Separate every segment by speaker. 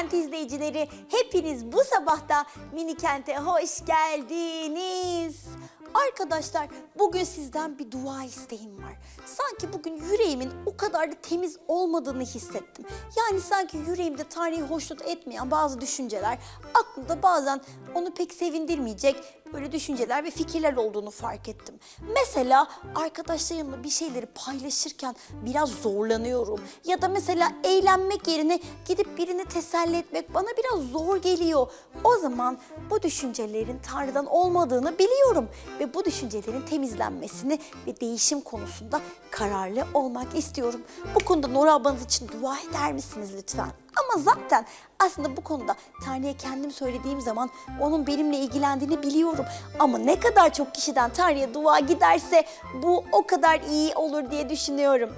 Speaker 1: kent izleyicileri. Hepiniz bu sabahta mini kente hoş geldiniz. Arkadaşlar bugün sizden bir dua isteğim var. Sanki bugün yüreğimin o kadar da temiz olmadığını hissettim. Yani sanki yüreğimde Tanrı'yı hoşnut etmeyen bazı düşünceler aklımda bazen onu pek sevindirmeyecek böyle düşünceler ve fikirler olduğunu fark ettim. Mesela arkadaşlarımla bir şeyleri paylaşırken biraz zorlanıyorum. Ya da mesela eğlenmek yerine gidip birini teselli etmek bana biraz zor geliyor. O zaman bu düşüncelerin Tanrı'dan olmadığını biliyorum. Ve bu düşüncelerin temizlenmesini ve değişim konusunda kararlı olmak istiyorum. Bu konuda Nora ablanız için dua eder misiniz lütfen? Ama zaten aslında bu konuda Tanrı'ya kendim söylediğim zaman onun benimle ilgilendiğini biliyorum. Ama ne kadar çok kişiden Tanrı'ya dua giderse bu o kadar iyi olur diye düşünüyorum.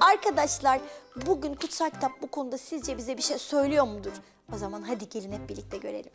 Speaker 1: Arkadaşlar bugün kutsal kitap bu konuda sizce bize bir şey söylüyor mudur? O zaman hadi gelin hep birlikte görelim.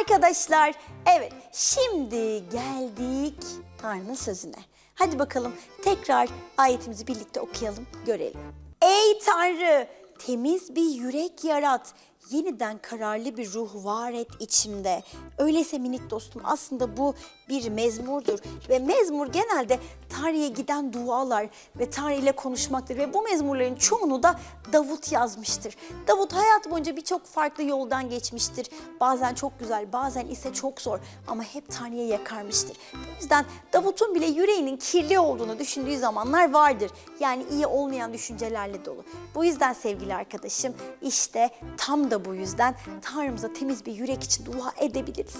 Speaker 1: Arkadaşlar evet şimdi geldik Tanrı'nın sözüne. Hadi bakalım tekrar ayetimizi birlikte okuyalım görelim. Ey Tanrı temiz bir yürek yarat. Yeniden kararlı bir ruh var et içimde. Öyleyse minik dostum aslında bu bir mezmurdur. Ve mezmur genelde Tanrı'ya giden dualar ve Tanrı ile konuşmaktır. Ve bu mezmurların çoğunu da Davut yazmıştır. Davut hayat boyunca birçok farklı yoldan geçmiştir. Bazen çok güzel, bazen ise çok zor ama hep Tanrı'ya yakarmıştır. Bu yüzden Davut'un bile yüreğinin kirli olduğunu düşündüğü zamanlar vardır. Yani iyi olmayan düşüncelerle dolu. Bu yüzden sevgili arkadaşım işte tam da bu yüzden Tanrımıza temiz bir yürek için dua edebiliriz.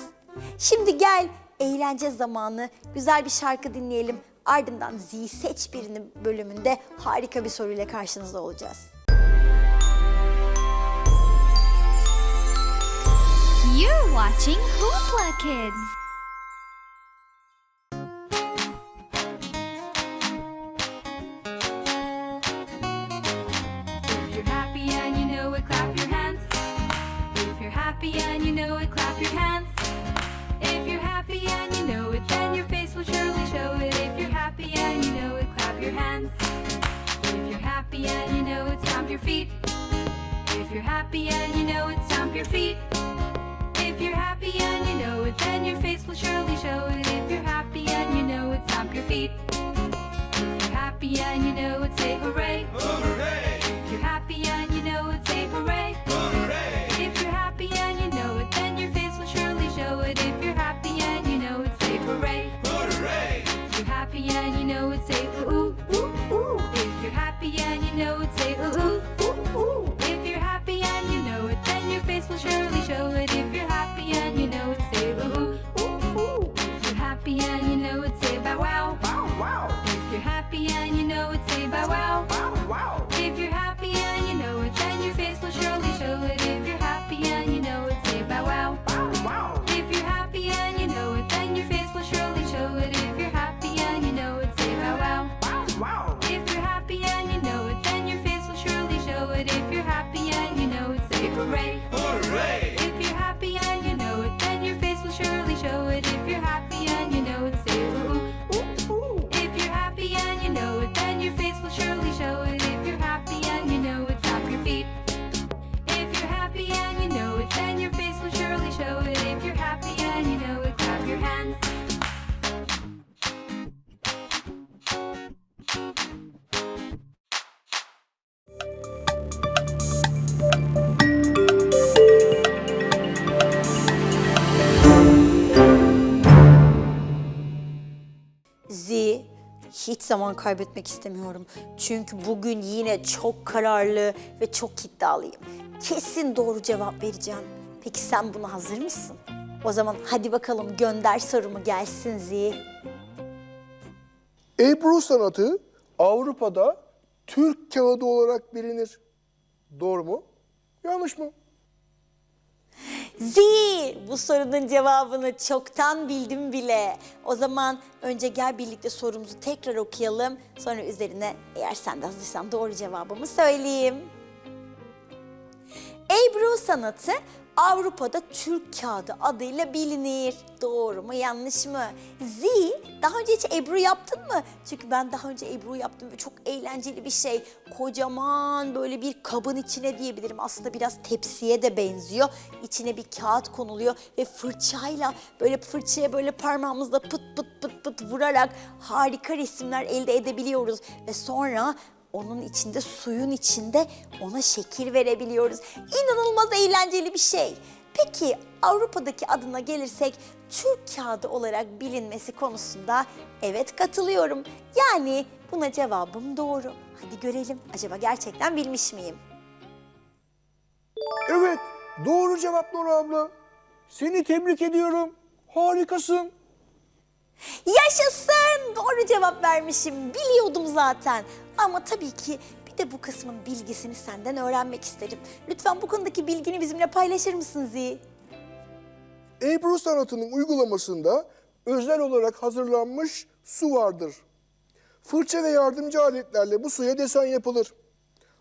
Speaker 1: Şimdi gel eğlence zamanı güzel bir şarkı dinleyelim. Ardından Zi Seç Birini bölümünde harika bir soruyla karşınızda olacağız.
Speaker 2: You're watching Hoopla Kids.
Speaker 3: Your feet. If you're happy and you know it, stomp your feet. If you're happy and you know it, then your face will surely show it. If you're happy and you know it, stomp your feet. If you're happy and you know it, say hooray. If hooray, hooray.
Speaker 1: Hiç zaman kaybetmek istemiyorum. Çünkü bugün yine çok kararlı ve çok iddialıyım. Kesin doğru cevap vereceğim. Peki sen buna hazır mısın? O zaman hadi bakalım gönder sorumu gelsin Zi.
Speaker 4: Ebru sanatı Avrupa'da Türk kağıdı olarak bilinir. Doğru mu? Yanlış mı?
Speaker 1: Zi, bu sorunun cevabını çoktan bildim bile. O zaman önce gel birlikte sorumuzu tekrar okuyalım. Sonra üzerine eğer sen de hazırsan doğru cevabımı söyleyeyim. Ebru sanatı Avrupa'da Türk kağıdı adıyla bilinir. Doğru mu yanlış mı? Z, daha önce hiç Ebru yaptın mı? Çünkü ben daha önce Ebru yaptım ve çok eğlenceli bir şey. Kocaman böyle bir kabın içine diyebilirim. Aslında biraz tepsiye de benziyor. İçine bir kağıt konuluyor ve fırçayla böyle fırçaya böyle parmağımızla pıt pıt pıt pıt vurarak harika resimler elde edebiliyoruz. Ve sonra onun içinde suyun içinde ona şekil verebiliyoruz. İnanılmaz eğlenceli bir şey. Peki Avrupa'daki adına gelirsek Türk kağıdı olarak bilinmesi konusunda evet katılıyorum. Yani buna cevabım doğru. Hadi görelim acaba gerçekten bilmiş miyim?
Speaker 4: Evet, doğru cevap Nora abla. Seni tebrik ediyorum. Harikasın.
Speaker 1: Yaşasın! Doğru cevap vermişim. Biliyordum zaten. Ama tabii ki bir de bu kısmın bilgisini senden öğrenmek isterim. Lütfen bu konudaki bilgini bizimle paylaşır mısın Zi?
Speaker 4: Ebru sanatının uygulamasında özel olarak hazırlanmış su vardır. Fırça ve yardımcı aletlerle bu suya desen yapılır.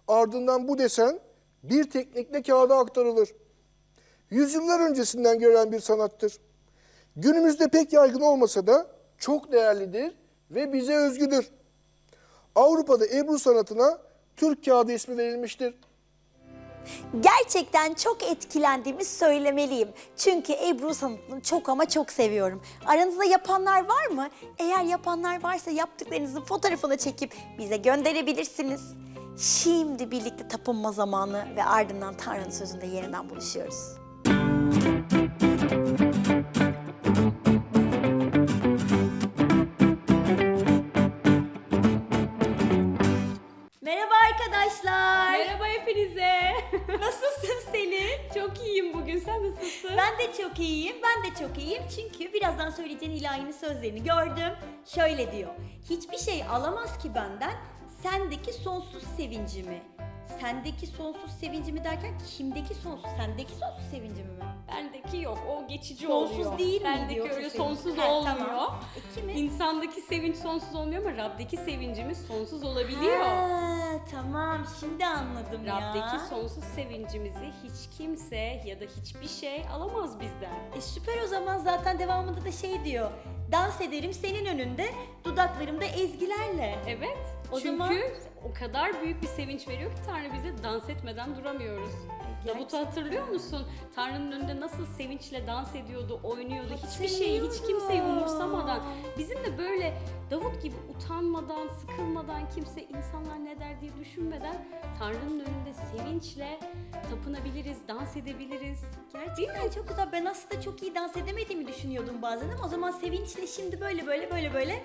Speaker 4: Ardından bu desen bir teknikle kağıda aktarılır. Yüzyıllar öncesinden gelen bir sanattır. Günümüzde pek yaygın olmasa da çok değerlidir ve bize özgüdür. Avrupa'da Ebru sanatına Türk kağıdı ismi verilmiştir.
Speaker 1: Gerçekten çok etkilendiğimi söylemeliyim. Çünkü Ebru sanatını çok ama çok seviyorum. Aranızda yapanlar var mı? Eğer yapanlar varsa yaptıklarınızın fotoğrafını çekip bize gönderebilirsiniz. Şimdi birlikte tapınma zamanı ve ardından Tanrı'nın sözünde yeniden buluşuyoruz.
Speaker 5: Çok iyiyim bugün. Sen nasılsın?
Speaker 1: Ben de çok iyiyim, ben de çok iyiyim. Çünkü birazdan söyleyeceğin ilahinin sözlerini gördüm. Şöyle diyor. Hiçbir şey alamaz ki benden sendeki sonsuz sevincimi. Sendeki sonsuz sevincimi derken kimdeki sonsuz? Sendeki sonsuz sevincimi mi?
Speaker 5: Bendeki yok. O geçici
Speaker 1: Sonsuz
Speaker 5: oluyor.
Speaker 1: değil miydi
Speaker 5: Bendeki
Speaker 1: yoksa
Speaker 5: öyle
Speaker 1: sevinç?
Speaker 5: sonsuz
Speaker 1: Ha,
Speaker 5: olmuyor.
Speaker 1: tamam. E, kimin?
Speaker 5: İnsandaki sevinç sonsuz olmuyor ama Rab'deki sevincimiz sonsuz olabiliyor.
Speaker 1: Ha, tamam şimdi anladım ya.
Speaker 5: Rab'deki sonsuz sevincimizi hiç kimse ya da hiçbir şey alamaz bizden.
Speaker 1: E süper o zaman zaten devamında da şey diyor. Dans ederim senin önünde, dudaklarımda ezgilerle.
Speaker 5: Evet.
Speaker 1: O
Speaker 5: Çünkü
Speaker 1: zaman-
Speaker 5: o kadar büyük bir sevinç veriyor ki Tanrı bize dans etmeden duramıyoruz. Davut'u hatırlıyor musun? Tanrı'nın önünde nasıl sevinçle dans ediyordu, oynuyordu. Hiçbir şeyi, hiç kimseyi umursamadan. Bizim de böyle Davut gibi utanmadan, sıkılmadan, kimse insanlar ne der diye düşünmeden Tanrı'nın önünde sevinçle tapınabiliriz, dans edebiliriz.
Speaker 1: Gerçekten çok güzel. Ben aslında çok iyi dans edemediğimi düşünüyordum bazen ama o zaman sevinçle şimdi böyle böyle böyle böyle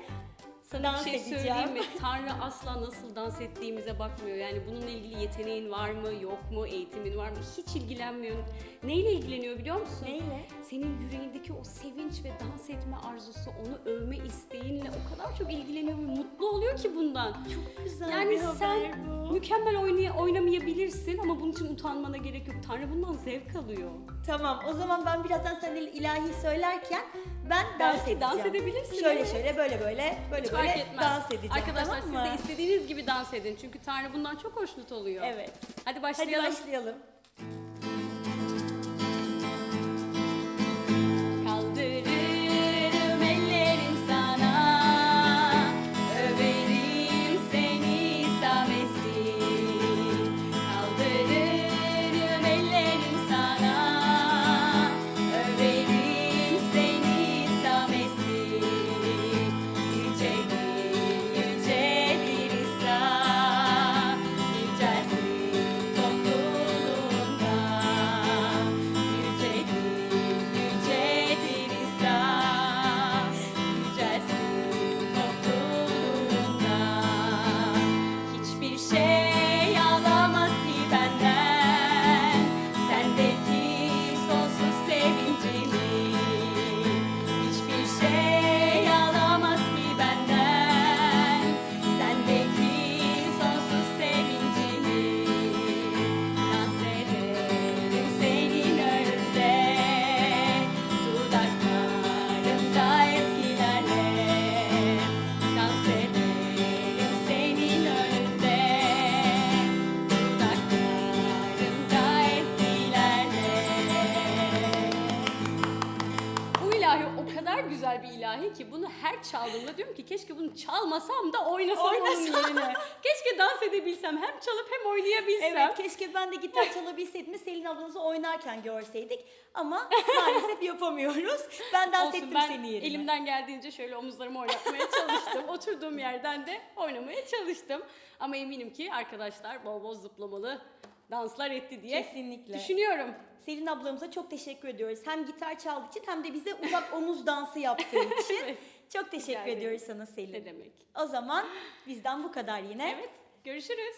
Speaker 5: Sana
Speaker 1: dans
Speaker 5: bir şey
Speaker 1: edeceğim.
Speaker 5: söyleyeyim mi? Tanrı asla nasıl dans ettiğimize bakmıyor. Yani bununla ilgili yeteneğin var mı, yok mu, eğitimin var mı? Hiç ilgilenmiyor. Neyle ilgileniyor biliyor musun?
Speaker 1: Neyle?
Speaker 5: Senin yüreğindeki o sevinç ve dans etme arzusu, onu övme isteğinle o kadar çok ilgileniyor ve mutlu oluyor ki bundan.
Speaker 1: Çok güzel
Speaker 5: Yani
Speaker 1: bir haber
Speaker 5: sen
Speaker 1: bu.
Speaker 5: mükemmel oynay- oynamayabilirsin ama bunun için utanmana gerek yok. Tanrı bundan zevk alıyor.
Speaker 1: Tamam o zaman ben birazdan sen ilahi söylerken ben dans
Speaker 5: Belki
Speaker 1: edeceğim.
Speaker 5: dans edebilirsin,
Speaker 1: Şöyle
Speaker 5: evet.
Speaker 1: şöyle böyle böyle böyle
Speaker 5: Hiç
Speaker 1: böyle
Speaker 5: fark etmez.
Speaker 1: dans edeceğim.
Speaker 5: Arkadaşlar
Speaker 1: tamam
Speaker 5: siz de istediğiniz gibi dans edin. Çünkü Tanrı bundan çok hoşnut oluyor.
Speaker 1: Evet.
Speaker 5: Hadi
Speaker 1: Hadi
Speaker 5: başlayalım.
Speaker 1: başlayalım.
Speaker 5: Çaldığımda diyorum ki keşke bunu çalmasam da oynasam onun yerine. Keşke dans edebilsem hem çalıp hem oynayabilsem.
Speaker 1: Evet keşke ben de gitar çalabilseydim de Selin ablanızı oynarken görseydik. Ama maalesef yapamıyoruz. Ben dans
Speaker 5: Olsun
Speaker 1: ettim
Speaker 5: ben
Speaker 1: seni yerine.
Speaker 5: elimden geldiğince şöyle omuzlarımı oynatmaya çalıştım. Oturduğum yerden de oynamaya çalıştım. Ama eminim ki arkadaşlar bol bol zıplamalı danslar etti diye
Speaker 1: Kesinlikle.
Speaker 5: düşünüyorum.
Speaker 1: Selin ablamıza çok teşekkür ediyoruz. Hem gitar çaldığı için hem de bize uzak omuz dansı yaptığı için.
Speaker 5: Evet.
Speaker 1: Çok teşekkür
Speaker 5: Rica
Speaker 1: ediyoruz sana Selin.
Speaker 5: Ne demek.
Speaker 1: O zaman bizden bu kadar yine.
Speaker 5: Evet görüşürüz.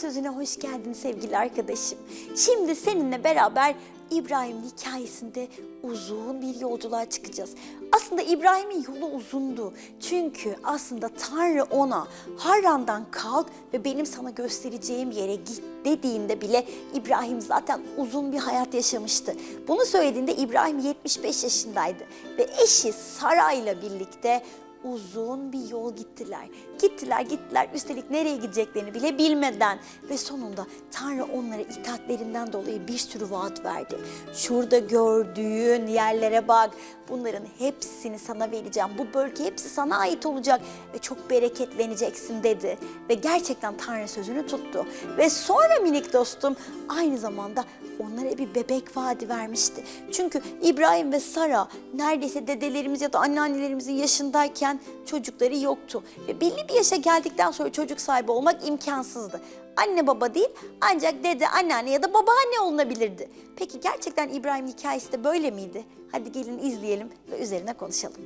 Speaker 1: Sözüne hoş geldin sevgili arkadaşım. Şimdi seninle beraber İbrahim hikayesinde uzun bir yolculuğa çıkacağız. Aslında İbrahim'in yolu uzundu. Çünkü aslında Tanrı ona Harran'dan kalk ve benim sana göstereceğim yere git dediğinde bile İbrahim zaten uzun bir hayat yaşamıştı. Bunu söylediğinde İbrahim 75 yaşındaydı ve eşi Sara ile birlikte uzun bir yol gittiler. Gittiler gittiler üstelik nereye gideceklerini bile bilmeden ve sonunda Tanrı onlara itaatlerinden dolayı bir sürü vaat verdi. Şurada gördüğün yerlere bak bunların hepsini sana vereceğim. Bu bölge hepsi sana ait olacak ve çok bereketleneceksin dedi. Ve gerçekten Tanrı sözünü tuttu. Ve sonra minik dostum aynı zamanda onlara bir bebek vaadi vermişti. Çünkü İbrahim ve Sara neredeyse dedelerimiz ya da anneannelerimizin yaşındayken çocukları yoktu. Ve belli bir yaşa geldikten sonra çocuk sahibi olmak imkansızdı. Anne baba değil ancak dede, anneanne ya da babaanne olunabilirdi. Peki gerçekten İbrahim hikayesi de böyle miydi? Hadi gelin izleyelim ve üzerine konuşalım.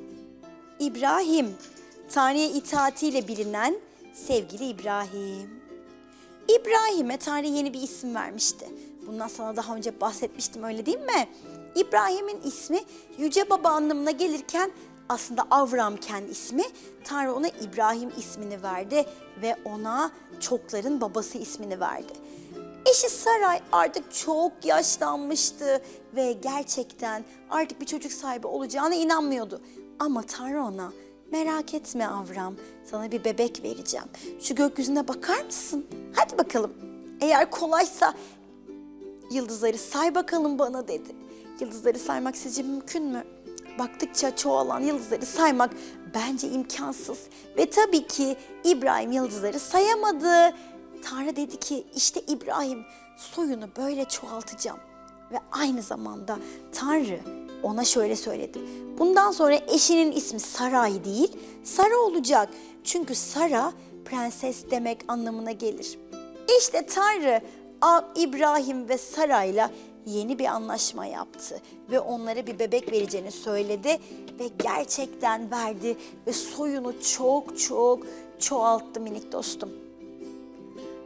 Speaker 1: İbrahim, Tanrı'ya itaatiyle bilinen sevgili İbrahim. İbrahim'e Tanrı yeni bir isim vermişti. Bundan sana daha önce bahsetmiştim öyle değil mi? İbrahim'in ismi Yüce Baba anlamına gelirken aslında Avramken ismi Tanrı ona İbrahim ismini verdi ve ona çokların babası ismini verdi. Eşi Saray artık çok yaşlanmıştı ve gerçekten artık bir çocuk sahibi olacağına inanmıyordu. Ama Tanrı ona merak etme Avram sana bir bebek vereceğim. Şu gökyüzüne bakar mısın? Hadi bakalım. Eğer kolaysa yıldızları say bakalım bana dedi. Yıldızları saymak sizce mümkün mü? Baktıkça çoğalan yıldızları saymak bence imkansız. Ve tabii ki İbrahim yıldızları sayamadı. Tanrı dedi ki işte İbrahim soyunu böyle çoğaltacağım. Ve aynı zamanda Tanrı ona şöyle söyledi. Bundan sonra eşinin ismi Saray değil, Sara olacak. Çünkü Sara prenses demek anlamına gelir. İşte Tanrı İbrahim ve Sara'yla yeni bir anlaşma yaptı ve onlara bir bebek vereceğini söyledi ve gerçekten verdi ve soyunu çok çok çoğalttı minik dostum.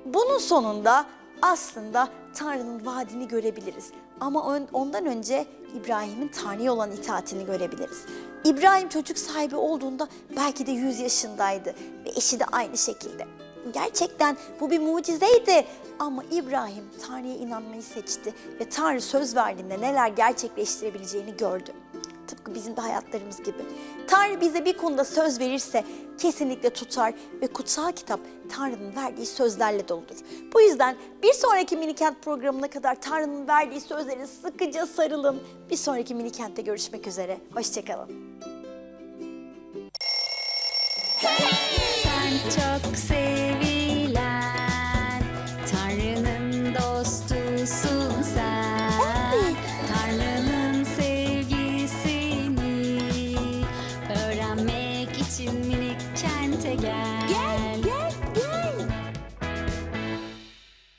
Speaker 1: Bunun sonunda aslında Tanrı'nın vaadini görebiliriz. Ama ondan önce İbrahim'in Tanrı'ya olan itaatini görebiliriz. İbrahim çocuk sahibi olduğunda belki de 100 yaşındaydı ve eşi de aynı şekilde. Gerçekten bu bir mucizeydi. Ama İbrahim Tanrı'ya inanmayı seçti ve Tanrı söz verdiğinde neler gerçekleştirebileceğini gördü. Tıpkı bizim de hayatlarımız gibi. Tanrı bize bir konuda söz verirse kesinlikle tutar ve kutsal kitap Tanrı'nın verdiği sözlerle doludur. Bu yüzden bir sonraki Minikent programına kadar Tanrı'nın verdiği sözlere sıkıca sarılın. Bir sonraki Minikent'te görüşmek üzere. Hoşçakalın.
Speaker 2: Sen çok sev